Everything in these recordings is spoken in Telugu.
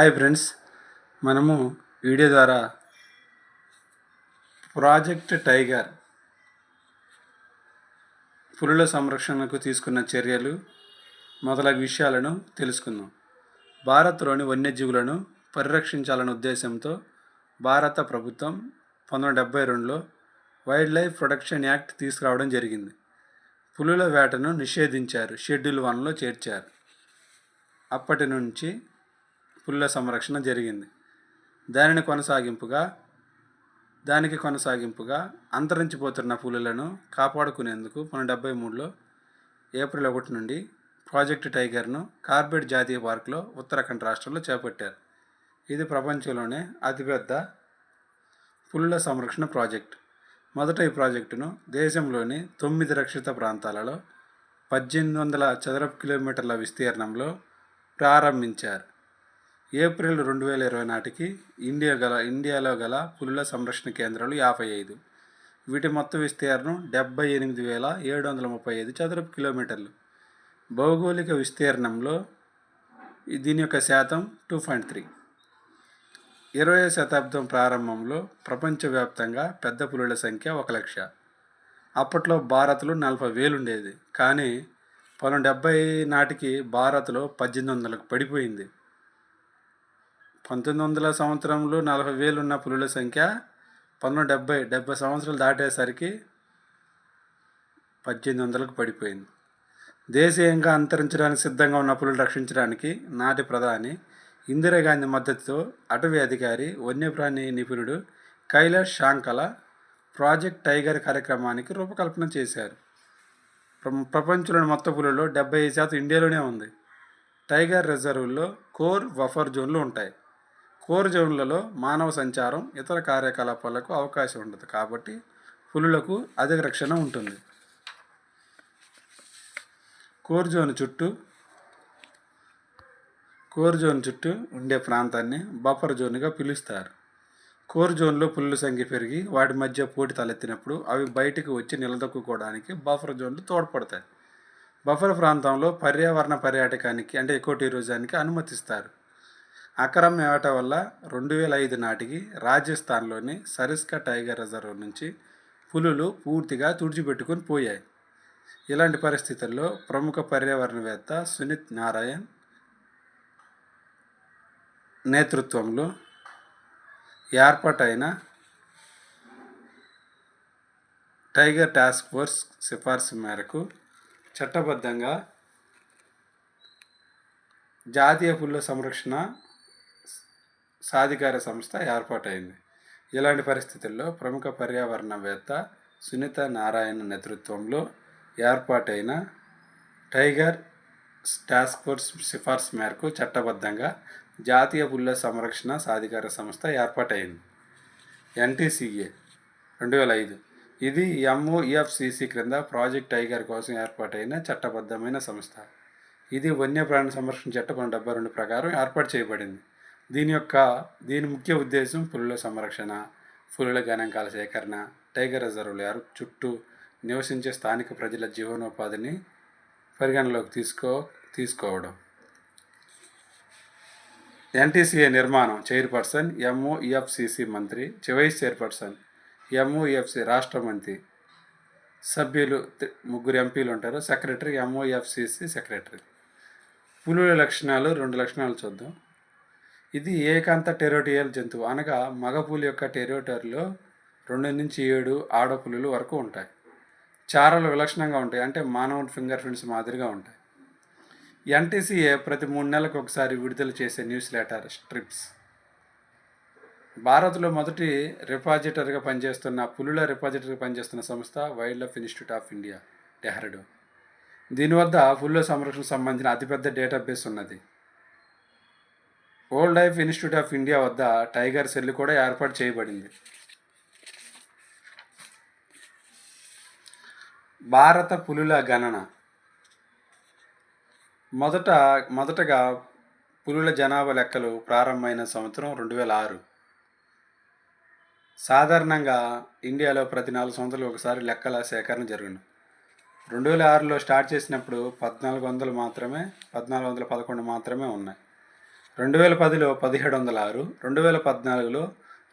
హాయ్ ఫ్రెండ్స్ మనము వీడియో ద్వారా ప్రాజెక్ట్ టైగర్ పులుల సంరక్షణకు తీసుకున్న చర్యలు మొదలగు విషయాలను తెలుసుకుందాం. భారత్లోని వన్యజీవులను పరిరక్షించాలనే ఉద్దేశంతో భారత ప్రభుత్వం పంతొమ్మిది డెబ్బై రెండులో వైల్డ్ లైఫ్ ప్రొటెక్షన్ యాక్ట్ తీసుకురావడం జరిగింది. పులుల వేటను నిషేధించారు షెడ్యూల్ వన్లో చేర్చారు. అప్పటి నుంచి పుల్ల సంరక్షణ జరిగింది. దానిని కొనసాగింపుగా దానికి కొనసాగింపుగా అంతరించిపోతున్న పులులను కాపాడుకునేందుకు మన డెబ్బై మూడులో ఏప్రిల్ ఒకటి నుండి ప్రాజెక్ట్ టైగర్ను కార్బెట్ జాతీయ పార్కులో ఉత్తరాఖండ్ రాష్ట్రంలో చేపట్టారు. ఇది ప్రపంచంలోనే అతిపెద్ద పులుల సంరక్షణ ప్రాజెక్ట్. మొదట ఈ ప్రాజెక్టును దేశంలోని తొమ్మిది రక్షిత ప్రాంతాలలో పద్దెనిమిది వందల చదరపు కిలోమీటర్ల విస్తీర్ణంలో ప్రారంభించారు. ఏప్రిల్ రెండు వేల ఇరవై నాటికి ఇండియా గల ఇండియాలో గల పులుల సంరక్షణ కేంద్రాలు యాభై ఐదు. వీటి మొత్తం విస్తీర్ణం డెబ్బై ఎనిమిది వేల ఏడు వందల ముప్పై ఐదు చదరపు కిలోమీటర్లు. భౌగోళిక విస్తీర్ణంలో దీని యొక్క శాతం టూ పాయింట్ త్రీ. ఇరవై శతాబ్దం ప్రారంభంలో ప్రపంచవ్యాప్తంగా పెద్ద పులుల సంఖ్య ఒక లక్ష. అప్పట్లో భారత్లో నలభై వేలు ఉండేది. కానీ పంతొమ్మిది డెబ్బై నాటికి భారత్లో పద్దెనిమిది వందలకు పడిపోయింది. పంతొమ్మిది వందల సంవత్సరంలో నలభై వేలు ఉన్న పులుల సంఖ్య పంతొమ్మిది డెబ్బై డెబ్బై సంవత్సరాలు దాటేసరికి పద్దెనిమిది వందలకు పడిపోయింది. దేశీయంగా అంతరించడానికి సిద్ధంగా ఉన్న పులులు రక్షించడానికి నాటి ప్రధాని ఇందిరాగాంధీ మద్దతుతో అటవీ అధికారి వన్యప్రాణి నిపుణుడు కైలాష్ శాంకల ప్రాజెక్ట్ టైగర్ కార్యక్రమానికి రూపకల్పన చేశారు. ప్ర- ప్రపంచంలోని మొత్తం పులుల్లో డెబ్బై ఐదు శాతం ఇండియాలోనే ఉంది. టైగర్ రిజర్వ్లో కోర్ బఫర్ జోన్లు ఉంటాయి. కోర్ జోన్లలో మానవ సంచారం ఇతర కార్యకలాపాలకు అవకాశం ఉండదు కాబట్టి పులులకు అధిక రక్షణ ఉంటుంది. కోర్ జోన్ చుట్టూ కోర్ జోన్ చుట్టూ ఉండే ప్రాంతాన్ని బఫర్ జోన్గా పిలుస్తారు. కోర్ జోన్లో పులుల సంఖ్య పెరిగి వాటి మధ్య పోటీ తలెత్తినప్పుడు అవి బయటకు వచ్చి నిలదొక్కుకోవడానికి బఫర్ జోన్లు తోడ్పడతాయి. బఫర్ ప్రాంతంలో పర్యావరణ పర్యాటకానికి అంటే ఎకో టూరిజానికి అనుమతిస్తారు. అకరం వేట వల్ల రెండు వేల ఐదు నాటికి రాజస్థాన్లోని సరిస్కా టైగర్ రిజర్వ్ నుంచి పులులు పూర్తిగా తుడిచిపెట్టుకొని పోయాయి. ఇలాంటి పరిస్థితుల్లో ప్రముఖ పర్యావరణవేత్త సునీత్ నారాయణ్ నేతృత్వంలో ఏర్పాటైన టైగర్ టాస్క్ ఫోర్స్ సిఫార్సు మేరకు చట్టబద్ధంగా జాతీయ పుల్ల సంరక్షణ సాధికార సంస్థ ఏర్పాటైంది. ఇలాంటి పరిస్థితుల్లో ప్రముఖ పర్యావరణవేత్త సునీత నారాయణ నేతృత్వంలో ఏర్పాటైన టైగర్ టాస్క్ ఫోర్స్ సిఫార్సు మేరకు చట్టబద్ధంగా జాతీయ పుల్ల సంరక్షణ సాధికార సంస్థ ఏర్పాటైంది. ఎన్టీసీఏ రెండు వేల ఐదు ఇది ఎంఓఎఫ్సిసి క్రింద ప్రాజెక్ట్ టైగర్ కోసం ఏర్పాటైన చట్టబద్ధమైన సంస్థ. ఇది వన్యప్రాణి సంరక్షణ చట్టం డెబ్బై రెండు ప్రకారం ఏర్పాటు చేయబడింది. దీని యొక్క దీని ముఖ్య ఉద్దేశం పులుల సంరక్షణ పులుల గణాంకాల సేకరణ టైగర్ రిజర్వ్లు ఏర్- చుట్టూ నివసించే స్థానిక ప్రజల జీవనోపాధిని పరిగణలోకి తీసుకో తీసుకోవడం. ఎన్టీసీఏ నిర్మాణం చైర్పర్సన్ ఎంఓఈఎఫ్సిసి మంత్రి చివైస్ చైర్పర్సన్ ఎంఓఎఫ్సి రాష్ట్ర మంత్రి సభ్యులు ముగ్గురు ఎంపీలు ఉంటారు. Secretary MOEFCC secretary. పులుల లక్షణాలు రెండు లక్షణాలు చూద్దాం. ఇది ఏకాంత టెరోటియల్ జంతువు. అనగా మగపూలి యొక్క టెరోటర్లో రెండు నుంచి ఏడు ఆడపులులు వరకు ఉంటాయి. చారలు విలక్షణంగా ఉంటాయి. అంటే మానవుడి ఫింగర్ ప్రింట్స్ మాదిరిగా ఉంటాయి. ఎన్టీసీఏ ప్రతి మూడు నెలలకు ఒకసారి విడుదల చేసే న్యూస్ లెటర్ స్ట్రిప్స్. భారత్లో మొదటి రిపాజిటర్గా పనిచేస్తున్న పులుల రిపాజిటర్గా పనిచేస్తున్న సంస్థ wildlife institute of India Dehradun దీని వద్ద పులుల సంరక్షణకు సంబంధించిన అతిపెద్ద డేటాబేస్ ఉన్నది. Wildlife institute of India వద్ద టైగర్ సెల్ కూడా ఏర్పాటు చేయబడింది. భారత పులుల గణన. మొదట మొదటగా పులుల జనాభా లెక్కలు ప్రారంభమైన సంవత్సరం రెండు వేల ఆరు సాధారణంగా ఇండియాలో ప్రతి నాలుగు సంవత్సరాలు ఒకసారి లెక్కల సేకరణ జరుగును రెండు వేల ఆరులో స్టార్ట్ చేసినప్పుడు పద్నాలుగు వందలు మాత్రమే పద్నాలుగు వందల పదకొండు మాత్రమే ఉన్నాయి. రెండు వేల పదిలో పదిహేడు వందల ఆరు రెండు వేల పద్నాలుగులో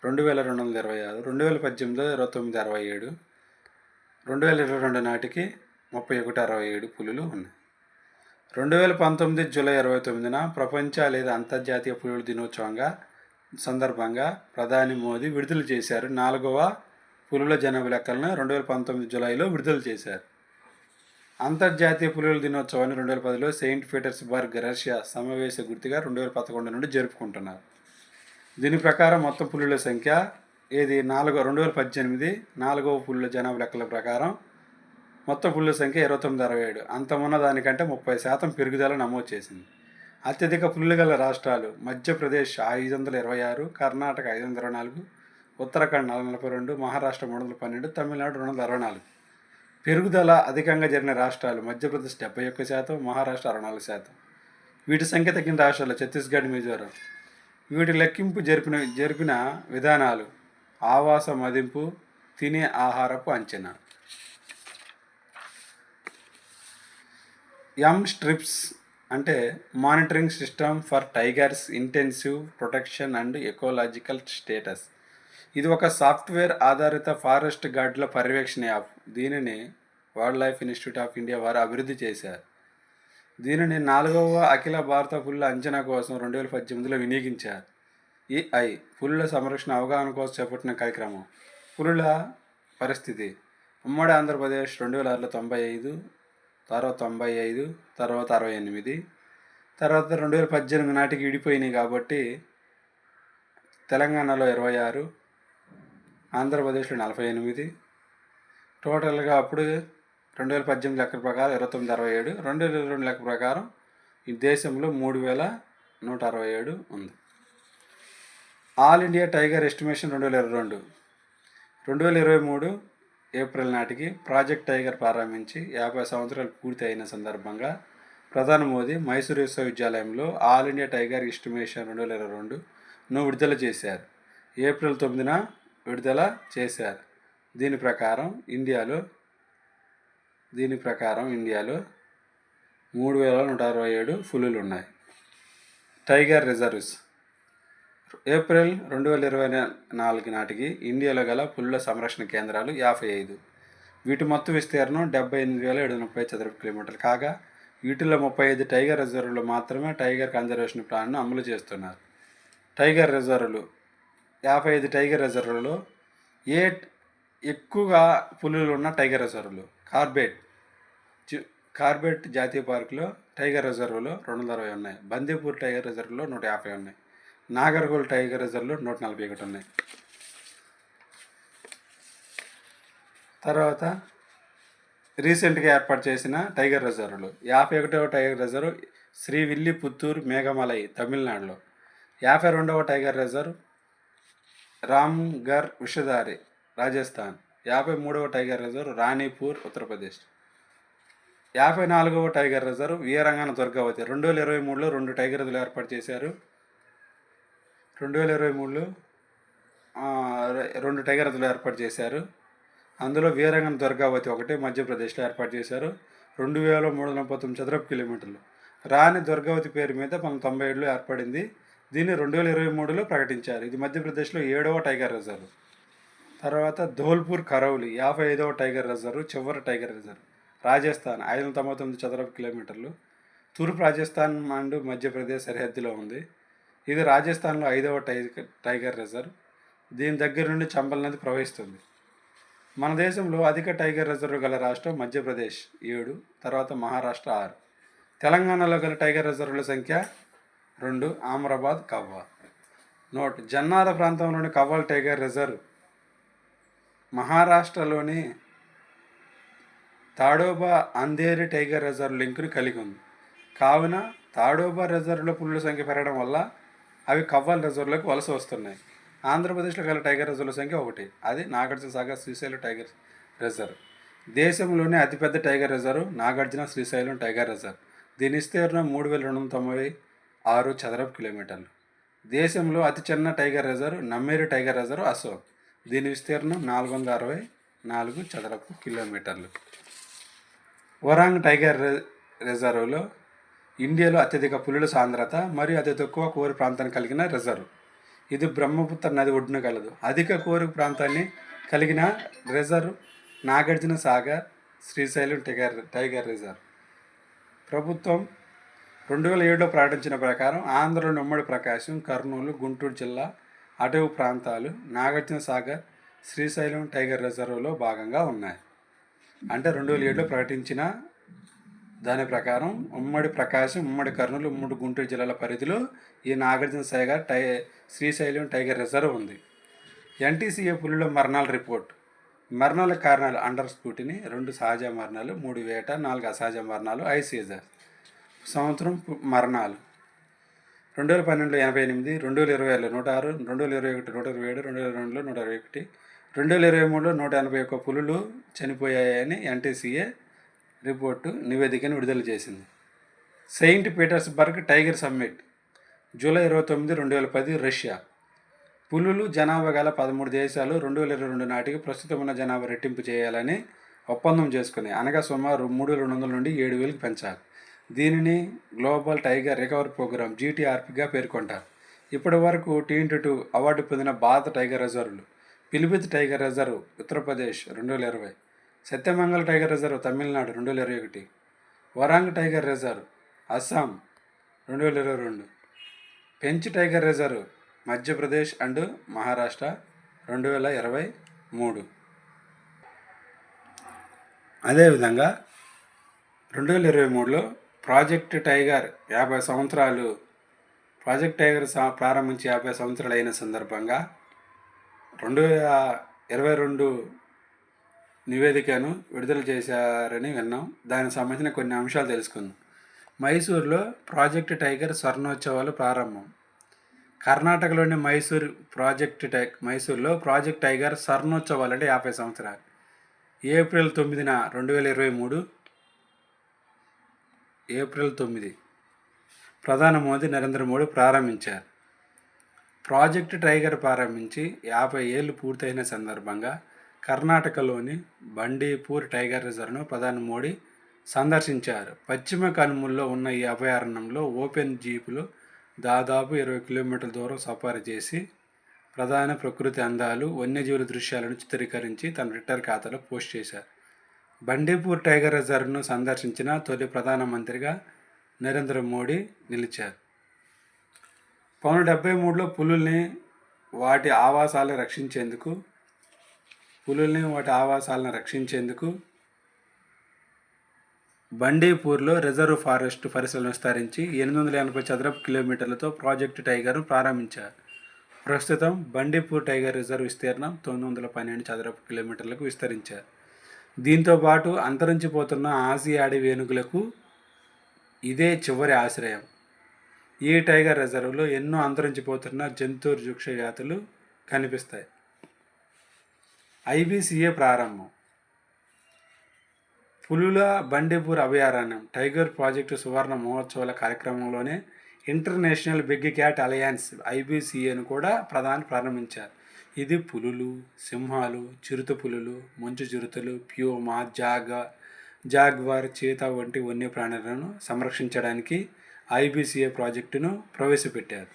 రెండు వేల రెండు వందల ఇరవై ఆరు రెండు వేల పద్దెనిమిదిలో ఇరవై తొమ్మిది అరవై ఏడు రెండు వేల ఇరవై రెండు నాటికి ముప్పై ఒకటి అరవై ఏడు పులులు ఉన్నాయి. రెండు వేల పంతొమ్మిది జూలై ఇరవై తొమ్మిదిన ప్రపంచ లేదా అంతర్జాతీయ పులుల దినోత్సవంగా సందర్భంగా ప్రధాని మోదీ విడుదల చేశారు. నాలుగవ పులుల జనాభా లెక్కలను రెండు వేల పంతొమ్మిది జూలైలో విడుదల చేశారు. అంతర్జాతీయ పులుల దినోత్సవాన్ని రెండు వేల పదిలో సెయింట్ పీటర్స్బర్గ్ రష్యా సమావేశ గుర్తుగా రెండు వేల పదకొండు నుండి జరుపుకుంటున్నారు. దీని ప్రకారం మొత్తం పులుల సంఖ్య ఏది? నాలుగో రెండు వేల పద్దెనిమిది. నాలుగవ పులుల జనాభా లెక్కల ప్రకారం మొత్తం పులుల సంఖ్య ఇరవై తొమ్మిది అరవై ఏడు. అంతమున్న దానికంటే ముప్పై శాతం పెరుగుదల నమోదు చేసింది. అత్యధిక పులులు గల రాష్ట్రాలు మధ్యప్రదేశ్ ఐదు వందల ఇరవై ఆరు కర్ణాటక ఐదు వందల ఇరవై నాలుగు ఉత్తరాఖండ్ నాలుగు నలభై రెండు మహారాష్ట్ర మూడు వందల పన్నెండు తమిళనాడు రెండు వందల అరవై నాలుగు. పెరుగుదల అధికంగా జరిగిన రాష్ట్రాలు మధ్యప్రదేశ్ డెబ్బై ఒక్క శాతం మహారాష్ట్ర అరవై నాలుగు శాతం. వీటి సంఖ్య తగ్గిన రాష్ట్రాలు ఛత్తీస్గఢ్ మిజోరం. వీటి లెక్కింపు జరిపిన జరిపిన విధానాలు ఆవాస మదింపు తినే ఆహారపు అంచనా. ఎం స్ట్రిప్స్ అంటే monitoring system for tigers intensive protection and ecological status. ఇది ఒక సాఫ్ట్వేర్ ఆధారిత ఫారెస్ట్ గార్డుల పర్యవేక్షణ యాప్. దీనిని wildlife institute of India వారు అభివృద్ధి చేశారు. దీనిని నాలుగవ అఖిల భారత పుల్ల అంచనా కోసం రెండు వేల పద్దెనిమిదిలో వినియోగించారు. ఈ ఐ పులుల సంరక్షణ అవగాహన కోసం చేపట్టిన కార్యక్రమం. పులుల పరిస్థితి. ఉమ్మడి ఆంధ్రప్రదేశ్ రెండు వేల ఆరులో తొంభై ఐదు తర్వాత తొంభై ఐదు తర్వాత అరవై ఎనిమిది తర్వాత రెండు వేల పద్దెనిమిది నాటికి విడిపోయినాయి కాబట్టి తెలంగాణలో ఇరవై ఆరు ఆంధ్రప్రదేశ్లో నలభై ఎనిమిది టోటల్గా అప్పుడు రెండు వేల పద్దెనిమిది లెక్క ప్రకారం ఇరవై తొమ్మిది అరవై ఏడు రెండు వేల ఇరవై రెండు లెక్క ప్రకారం ఈ దేశంలో మూడు వేల నూట అరవై ఏడు ఉంది. ఆల్ ఇండియా టైగర్ ఎస్టిమేషన్ రెండు వేల ఇరవై రెండు. రెండు వేల ఇరవై మూడు ఏప్రిల్ నాటికి ప్రాజెక్ట్ టైగర్ ప్రారంభించి యాభై సంవత్సరాలు పూర్తి అయిన సందర్భంగా ప్రధాని మోదీ మైసూరు విశ్వవిద్యాలయంలో ఆల్ ఇండియా టైగర్ ఎస్టిమేషన్ రెండు వేల ఇరవై రెండును విడుదల చేశారు. ఏప్రిల్ తొమ్మిదిన విడుదల చేశారు. దీని ప్రకారం ఇండియాలో దీని ప్రకారం ఇండియాలో మూడు వేల నూట అరవై ఏడు పులులు ఉన్నాయి. Tiger reserves. ఏప్రిల్ రెండు వేల ఇరవై నాలుగు నాటికి ఇండియాలో గల పులుల సంరక్షణ కేంద్రాలు యాభై ఐదు. వీటి మొత్తం విస్తీర్ణం డెబ్బై ఎనిమిది వేల ఏడు ముప్పై చదరపు కిలోమీటర్లు. కాగా వీటిలో ముప్పై ఐదు టైగర్ రిజర్వ్లు మాత్రమే టైగర్ కన్జర్వేషన్ ప్లాన్ను అమలు చేస్తున్నారు. టైగర్ రిజర్వ్లు యాభై ఐదు టైగర్ రిజర్వ్లలో ఏ ఎక్కువగా పులులు ఉన్న టైగర్ రిజర్వ్లు. కార్బెట్ కార్బెట్ జాతీయ పార్కులో టైగర్ రిజర్వ్లో రెండు వందల అరవై ఉన్నాయి. బందీపూర్ టైగర్ రిజర్వ్లో నూట యాభై ఉన్నాయి. నాగర్గోల్ టైగర్ రిజర్వ్లో నూట నలభై ఒకటి ఉన్నాయి. తర్వాత రీసెంట్గా ఏర్పాటు చేసిన టైగర్ రిజర్వ్లు. యాభై ఒకటవ tiger reserve Srivilliputhur Meghamalai తమిళనాడులో. యాభై రెండవ టైగర్ రిజర్వ్ రామ్ఘర్ విషధారి. రాజస్థాన్. యాభై మూడవ టైగర్ రిజర్వ్ రాణిపూర్ ఉత్తరప్రదేశ్. యాభై నాలుగవ టైగర్ రిజర్వ్ వీరంగన దుర్గావతి. రెండు వేల ఇరవై మూడులో రెండు టైగర్ రిజర్వులు ఏర్పాటు చేశారు. రెండు వేల ఇరవై మూడులో రెండు టైగర్ రిజర్వులు ఏర్పాటు చేశారు. అందులో వీరంగన దుర్గావతి ఒకటి మధ్యప్రదేశ్లో ఏర్పాటు చేశారు. రెండు వేల మూడు వందల పంతొమ్మిది చదరపు కిలోమీటర్లు. రాణి దుర్గావతి పేరు మీద పంతొమ్మిది తొంభై ఏడులో ఏర్పడింది. దీన్ని రెండు వేల ఇరవై మూడులో ప్రకటించారు. ఇది మధ్యప్రదేశ్లో ఏడవ టైగర్ రిజర్వ్. తర్వాత ధోల్పూర్ కరౌలి యాభై ఐదవ టైగర్ రిజర్వ్ చివరి టైగర్ రిజర్వ్. రాజస్థాన్ ఐదు వందల తొంభై తొమ్మిది చదరపు కిలోమీటర్లు. తూర్పు రాజస్థాన్ అండ్ మధ్యప్రదేశ్ సరిహద్దులో ఉంది. ఇది రాజస్థాన్లో ఐదవ టైగర్ టైగర్ రిజర్వ్. దీని దగ్గర నుండి చంబల్ నది ప్రవహిస్తుంది. మన దేశంలో అధిక టైగర్ రిజర్వ్ గల రాష్ట్రం మధ్యప్రదేశ్ ఏడు తర్వాత మహారాష్ట్ర ఆరు. తెలంగాణలో గల టైగర్ రిజర్వుల సంఖ్య రెండు ఆమ్రాబాద్ కవ్వా. నోట్. జన్నార ప్రాంతంలోని కవ్వాల్ టైగర్ రిజర్వ్ మహారాష్ట్రలోని తాడోబా అంధేరి టైగర్ రిజర్వ్ లింక్ను కలిగి ఉంది. కావున తాడోబా రిజర్వ్లో పులుల సంఖ్య పెరగడం వల్ల అవి కవ్వాల్ రిజర్వ్లోకి వలస వస్తున్నాయి. ఆంధ్రప్రదేశ్లో గల టైగర్ రిజర్వ్ల సంఖ్య ఒకటి. అది నాగార్జున సాగర్ శ్రీశైలం టైగర్ రిజర్వ్. దేశంలోనే అతిపెద్ద tiger reserve Nagarjuna Srisailam tiger reserve. దీని విస్తీర్ణం మూడు వేల రెండు వందల తొంభై ఆరు చదరపు కిలోమీటర్లు. దేశంలో అతి చిన్న tiger reserve Nameri tiger reserve Ashok. దీని విస్తీర్ణం నాలుగు వందల అరవై నాలుగు చదరపు కిలోమీటర్లు. వరాంగ్ టైగర్ రిజర్వ్లో ఇండియాలో అత్యధిక పులుల సాంద్రత మరియు అతి తక్కువ కోరి ప్రాంతాన్ని కలిగిన రిజర్వ్. ఇది బ్రహ్మపుత్ర నది ఒడ్డున కలదు. అధిక కోరి ప్రాంతాన్ని కలిగిన reserve Nagarjuna Sagar Srisailam tiger tiger reserve. ప్రభుత్వం రెండు వేల ఏడులో ప్రకటించిన ప్రకారం ఆంధ్రలోని ఉమ్మడి ప్రకాశం కర్నూలు గుంటూరు జిల్లా అటవీ ప్రాంతాలు నాగార్జున సాగర్ శ్రీశైలం టైగర్ రిజర్వ్లో భాగంగా ఉన్నాయి. అంటే రెండు వేల ఏడులో ప్రకటించిన దాని ప్రకారం ఉమ్మడి ప్రకాశం ఉమ్మడి కర్నూలు ఉమ్మడి గుంటూరు జిల్లాల పరిధిలో ఈ నాగార్జున సాగర్ టై శ్రీశైలం టైగర్ రిజర్వ్ ఉంది. ఎన్టీసీఏ పులిలో మరణాల రిపోర్ట్. మరణాల కారణాలు అండర్ స్కూటిని రెండు సహజ మరణాలు మూడు వేట నాలుగు అసహజ మరణాలు ఐసీజర్ సంవత్సరం మరణాలు. రెండు వేల పన్నెండులో ఎనభై ఎనిమిది రెండు వేల ఇరవై ఆరులో నూట ఆరు రెండు వేల ఇరవై ఒకటి నూట ఇరవై ఏడు రెండు వేల రెండులో నూట ఇరవై ఒకటి రెండు వేల ఇరవై మూడులో నూట ఎనభై ఒక్క పులులు చనిపోయాయని ఎన్టీసీఏ రిపోర్టు నివేదికను విడుదల చేసింది. Saint Petersburg tiger summit July ఇరవై తొమ్మిది రెండు వేల పది రష్యా. పులులు జనాభా గల పదమూడు దేశాలు రెండు వేల ఇరవై రెండు నాటికి ప్రస్తుతం ఉన్న జనాభా రెట్టింపు చేయాలని ఒప్పందం చేసుకుని అనగా సుమారు మూడు వేల రెండు వందల నుండి ఏడు వేలకు పెంచాలి దీనిని గ్లోబల్ టైగర్ రికవరీ ప్రోగ్రామ్ జీటీఆర్పీగా పేర్కొంటారు. ఇప్పటి వరకు టీ టూ అవార్డు పొందిన భారత టైగర్ రిజర్వ్లు పిలిభిత్ టైగర్ రిజర్వ్ ఉత్తరప్రదేశ్ రెండు వేల ఇరవై సత్యమంగళ టైగర్ రిజర్వ్ తమిళనాడు రెండు వేల ఇరవై ఒకటి వరాంగ్ టైగర్ రిజర్వ్ అస్సాం రెండు వేల ఇరవై రెండు Pench tiger reserve Madhya Pradesh and Maharashtra రెండు వేల ఇరవై మూడు. అదేవిధంగా రెండు వేల ఇరవై మూడులో ప్రాజెక్ట్ టైగర్ యాభై సంవత్సరాలు ప్రాజెక్ట్ టైగర్ సా- ప్రారంభించి యాభై సంవత్సరాలు అయిన సందర్భంగా రెండు వేల ఇరవై రెండు నివేదికను విడుదల చేశారని విన్నాం. దానికి సంబంధించిన కొన్ని అంశాలు తెలుసుకుందాం. మైసూర్లో ప్రాజెక్ట్ టైగర్ స్వర్ణోత్సవాలు ప్రారంభం. కర్ణాటకలోని మైసూర్ ప్రాజెక్ట్ టై మైసూర్లో ప్రాజెక్ట్ టైగర్ స్వర్ణోత్సవాలు అంటే యాభై సంవత్సరాలు. ఏప్రిల్ తొమ్మిదిన రెండు వేల ఇరవై మూడు ఏప్రిల్ తొమ్మిది. ప్రధాని మోదీ నరేంద్ర మోడీ ప్రారంభించారు. ప్రాజెక్ట్ టైగర్ ప్రారంభించి యాభై ఏళ్ళు పూర్తయిన సందర్భంగా కర్ణాటకలోని బండీపూర్ టైగర్ రిజర్వ్ను ప్రధాని మోడీ సందర్శించారు. పశ్చిమ కనుమల్లో ఉన్న ఈ అభయారణ్యంలో ఓపెన్ జీపులు దాదాపు ఇరవై కిలోమీటర్ల దూరం సఫారీ చేసి ప్రధాన ప్రకృతి అందాలు వన్యజీవుల దృశ్యాలను చిత్రీకరించి తన ట్విట్టర్ ఖాతాలో పోస్ట్ చేశారు. బండీపూర్ టైగర్ రిజర్వ్ను సందర్శించిన తొలి ప్రధానమంత్రిగా నరేంద్ర మోడీ నిలిచారు. పౌన డెబ్బై మూడులో పులుల్ని వాటి ఆవాసాలను రక్షించేందుకు పులుల్ని వాటి ఆవాసాలను రక్షించేందుకు బండీపూర్లో రిజర్వ్ ఫారెస్ట్ పరిసరాలను విస్తరించి ఎనిమిది వందల ఎనభై చదరపు కిలోమీటర్లతో ప్రాజెక్టు టైగర్ను ప్రారంభించారు. ప్రస్తుతం బండీపూర్ టైగర్ రిజర్వ్ విస్తీర్ణం తొమ్మిది వందల పన్నెండు చదరపు కిలోమీటర్లకు విస్తరించారు. దీంతో పాటు అంతరించిపోతున్న ఆసియా అడవి ఏనుగులకు ఇదే చివరి ఆశ్రయం. ఈ టైగర్ రిజర్వ్లో ఎన్నో అంతరించిపోతున్న జంతు వృక్ష జాతులు కనిపిస్తాయి. ఐబీసీఏ ప్రారంభం. పులుల బండిపూర్ అభయారణ్యం టైగర్ ప్రాజెక్టు సువర్ణ మహోత్సవాల కార్యక్రమంలోనే ఇంటర్నేషనల్ బిగ్ క్యాట్ అలయన్స్ ఐబీసీఏను కూడా ప్రధాని ప్రారంభించారు. ఇది పులులు సింహాలు చిరుత పులులు మంచు చిరుతలు ప్యూమా జాగా జాగ్వార్ చేత వంటి వన్యప్రాణులను సంరక్షించడానికి ఐబీసీఏ ప్రాజెక్టును ప్రవేశపెట్టారు.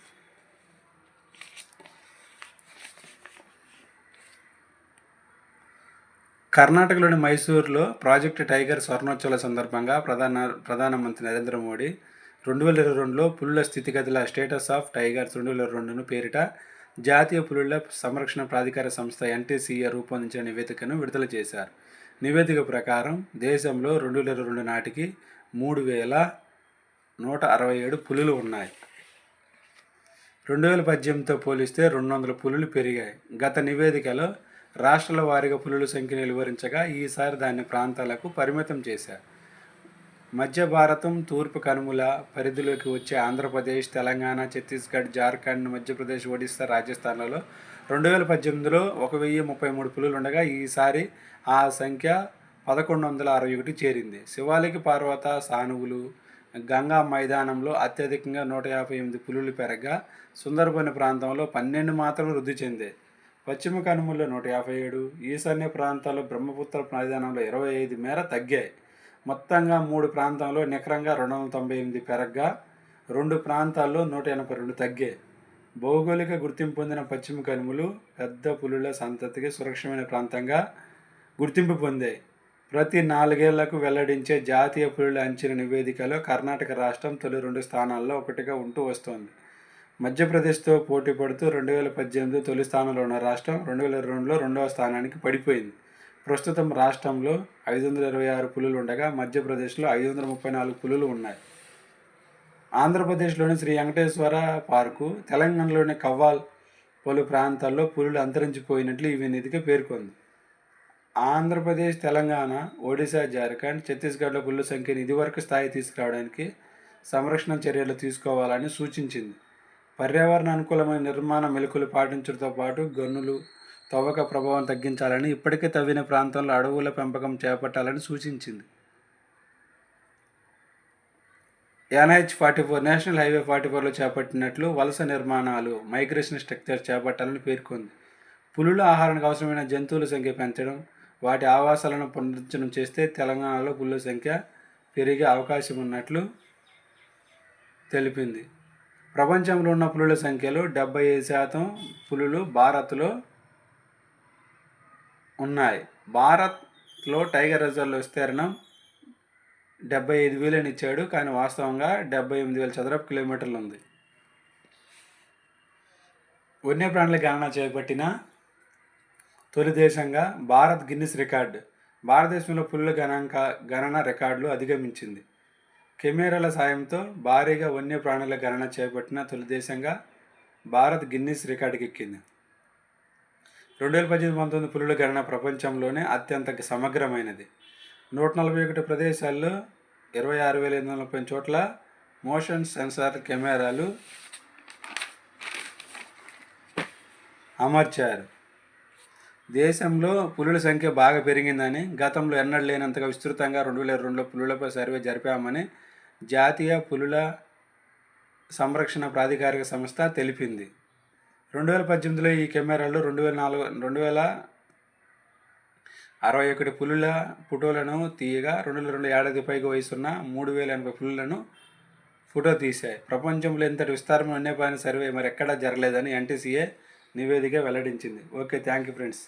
కర్ణాటకలోని మైసూర్లో ప్రాజెక్ట్ టైగర్ స్వర్ణోత్సవాల సందర్భంగా ప్రధాన ప్రధానమంత్రి నరేంద్ర మోడీ రెండు వేల ఇరవై రెండులో పులుల స్థితిగతుల స్టేటస్ ఆఫ్ టైగర్స్ రెండు వేల రెండును పేరిట జాతీయ పులుల సంరక్షణ ప్రాధికార సంస్థ ఎన్టీసీఏ రూపొందించిన నివేదికను విడుదల చేశారు. నివేదిక ప్రకారం దేశంలో రెండు వేల ఇరవై రెండు నాటికి మూడు వేల నూట అరవై ఏడు పులులు ఉన్నాయి. రెండు వేల పద్దెనిమిదితో పోలిస్తే రెండు వందల పులులు పెరిగాయి. గత నివేదికలో రాష్ట్రాల వారీగా పులుల సంఖ్యను వెలువరించగా ఈసారి దాన్ని ప్రాంతాలకు పరిమితం చేశారు. మధ్య భారతం తూర్పు కనుమల పరిధిలోకి వచ్చే ఆంధ్రప్రదేశ్ తెలంగాణ ఛత్తీస్గఢ్ జార్ఖండ్ మధ్యప్రదేశ్ ఒడిస్సా రాజస్థాన్లలో రెండు వేల పద్దెనిమిదిలో ఒక వెయ్యి ముప్పై మూడు పులులు ఉండగా ఈసారి ఆ సంఖ్య పదకొండు వందల అరవై ఒకటి చేరింది. శివాలికి పార్వత సానువులు గంగా మైదానంలో అత్యధికంగా నూట యాభై ఎనిమిది పులులు పెరగగా సుందరబని ప్రాంతంలో పన్నెండు మాత్రం వృద్ధి చెందాయి పశ్చిమ కనుమల్లో నూట యాభై ఏడు ఈశాన్య ప్రాంతాల్లో బ్రహ్మపుత్ర మైదానంలో ఇరవై ఐదు మేర తగ్గాయి. మొత్తంగా మూడు ప్రాంతాల్లో నికరంగా రెండు వందల తొంభై ఎనిమిది పెరగ్గా రెండు ప్రాంతాల్లో నూట ఎనభై రెండు తగ్గే. భౌగోళిక గుర్తింపు పొందిన పశ్చిమ కనుమలు పెద్ద పులుల సంతతికి సురక్షితమైన ప్రాంతంగా గుర్తింపు పొందాయి ప్రతి నాలుగేళ్ళకు వెల్లడించే జాతీయ పులుల అంచిన నివేదికలో కర్ణాటక రాష్ట్రం తొలి రెండు స్థానాల్లో ఒకటిగా ఉంటూ వస్తోంది. మధ్యప్రదేశ్తో పోటీ పడుతూ రెండు వేల పద్దెనిమిది తొలి స్థానంలో ఉన్న రాష్ట్రం రెండు వేల రెండులో రెండవ స్థానానికి పడిపోయింది. ప్రస్తుతం రాష్ట్రంలో ఐదు వందల ఇరవై ఆరు పులులు ఉండగా మధ్యప్రదేశ్లో ఐదు వందల ముప్పై నాలుగు పులులు ఉన్నాయి. ఆంధ్రప్రదేశ్లోని శ్రీ వెంకటేశ్వర పార్కు తెలంగాణలోని కవ్వాల్ పలు ప్రాంతాల్లో పులులు అంతరించిపోయినట్లు ఈ నిధికి పేర్కొంది. ఆంధ్రప్రదేశ్ తెలంగాణ ఒడిశా జార్ఖండ్ ఛత్తీస్గఢ్లో పులుల సంఖ్యను ఇదివరకు స్థాయి తీసుకురావడానికి సంరక్షణ చర్యలు తీసుకోవాలని సూచించింది. పర్యావరణ అనుకూలమైన నిర్మాణ మెలకులు పాటించడంతో పాటు గన్నులు తవ్వక ప్రభావం తగ్గించాలని ఇప్పటికే తవ్విన ప్రాంతంలో అడవుల పెంపకం చేపట్టాలని సూచించింది. NH forty four national highway forty ఫోర్లో చేపట్టినట్లు వలస నిర్మాణాలు మైగ్రేషన్ స్ట్రక్చర్ చేపట్టాలని పేర్కొంది. పులుల ఆహారానికి అవసరమైన జంతువుల సంఖ్య పెంచడం వాటి ఆవాసాలను పునరుద్ధరణ చేస్తే తెలంగాణలో పులుల సంఖ్య పెరిగే అవకాశం ఉన్నట్లు తెలిపింది. ప్రపంచంలో ఉన్న పులుల సంఖ్యలో డెబ్బై ఐదు శాతం పులులు భారత్లో ఉన్నాయి. భారత్లో టైగర్ రిజర్వ్ల విస్తీర్ణం డెబ్బై ఐదు వేలని ఇచ్చాడు కానీ వాస్తవంగా డెబ్బై ఎనిమిది వేల చదరపు కిలోమీటర్లు ఉంది. వన్యప్రాణుల గణన చేపట్టిన తొలి దేశంగా భారత్ గిన్నిస్ రికార్డు. భారతదేశంలో పుల్ల గణాంక గణన రికార్డులు అధిగమించింది. కెమెరాల సాయంతో భారీగా వన్యప్రాణుల గణన చేపట్టిన తొలి దేశంగా భారత్ గిన్నిస్ రికార్డుకి ఎక్కింది. రెండు వేల పద్దెనిమిది పంతొమ్మిది పులుల గణన ప్రపంచంలోనే అత్యంత సమగ్రమైనది. నూట నలభై ఒకటి ప్రదేశాల్లో ఇరవై ఆరు వేల ఎనిమిది వందల ముప్పై చోట్ల మోషన్ సెన్సార్ కెమెరాలు అమర్చారు. దేశంలో పులుల సంఖ్య బాగా పెరిగిందని గతంలో ఎన్నడూ లేనంతగా విస్తృతంగా రెండు వేల రెండులో పులులపై సర్వే జరిపామని జాతీయ పులుల సంరక్షణ ప్రాధికారిక సంస్థ తెలిపింది. రెండు వేల పద్దెనిమిదిలో ఈ కెమెరాలు రెండు వేల నాలుగు రెండు వేల అరవై ఒకటి పులుల ఫోటోలను తీయగా రెండు వేల రెండు ఏడాది పైకి వయసున్న మూడు వేల ఎనభై పులులను ఫోటో తీశాయి. ప్రపంచంలో ఇంతటి విస్తారమైన వన్యప్రాణి సర్వే మరి ఎక్కడా జరగలేదని ఎన్టీసీఏ నివేదిక వెల్లడించింది. Okay thank you friends.